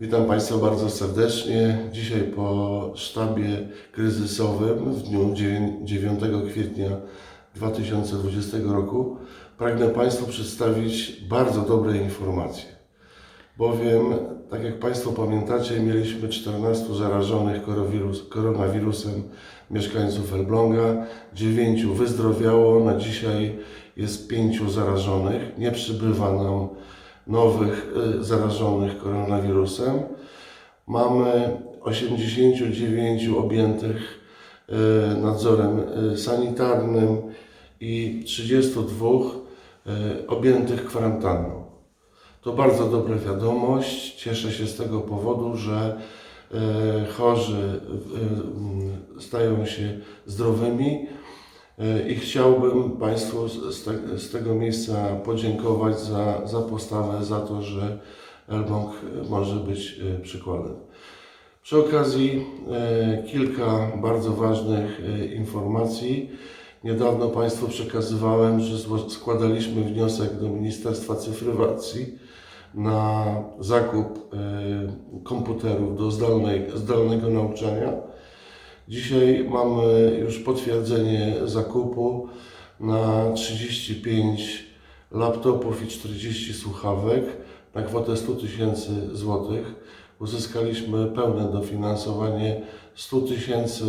Witam Państwa bardzo serdecznie. Dzisiaj po sztabie kryzysowym w dniu 9 kwietnia 2020 roku pragnę Państwu przedstawić bardzo dobre informacje. Bowiem, tak jak Państwo pamiętacie, mieliśmy 14 zarażonych koronawirus, koronawirusem mieszkańców Elbląga, 9 wyzdrowiało, na dzisiaj jest 5 zarażonych. Nie przybywa nam nowych y, zarażonych koronawirusem. Mamy 89 objętych y, nadzorem y, sanitarnym i 32 y, objętych kwarantanną. To bardzo dobra wiadomość. Cieszę się z tego powodu, że chorzy stają się zdrowymi i chciałbym Państwu z, te, z tego miejsca podziękować za, za postawę, za to, że Elbląg może być e, przykładem. Przy okazji e, kilka bardzo ważnych e, informacji. Niedawno Państwu przekazywałem, że składaliśmy wniosek do Ministerstwa Cyfrywacji na zakup e, komputerów do zdalnej, zdalnego nauczania. Dzisiaj mamy już potwierdzenie zakupu na 35 laptopów i 40 słuchawek na kwotę 100 tysięcy złotych. Uzyskaliśmy pełne dofinansowanie 100 tysięcy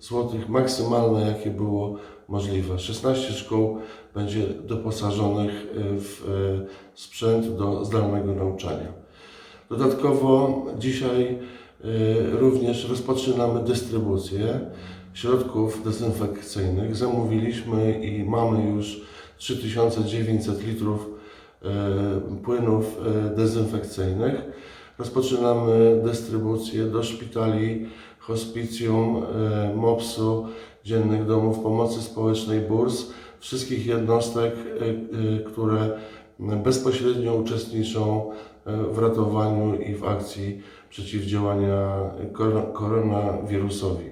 złotych, maksymalne jakie było możliwe. 16 szkół będzie doposażonych w e, sprzęt do zdalnego nauczania. Dodatkowo dzisiaj również rozpoczynamy dystrybucję środków dezynfekcyjnych. Zamówiliśmy i mamy już 3900 litrów y, płynów y, dezynfekcyjnych. Rozpoczynamy dystrybucję do szpitali, hospicjum, y, MOPS-u, dziennych domów pomocy społecznej, burs, wszystkich jednostek, y, y, które bezpośrednio uczestniczą e, w ratowaniu i w akcji przeciwdziałania kor- koronawirusowi.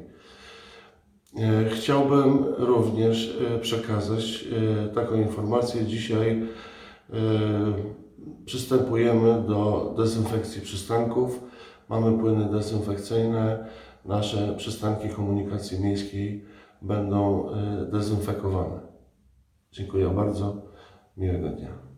E, Chciałbym również e, przekazać taką informację. Dzisiaj przystępujemy do dezynfekcji przystanków. Mamy płyny dezynfekcyjne. Nasze przystanki komunikacji miejskiej będą dezynfekowane. Dziękuję bardzo. Miłego dnia.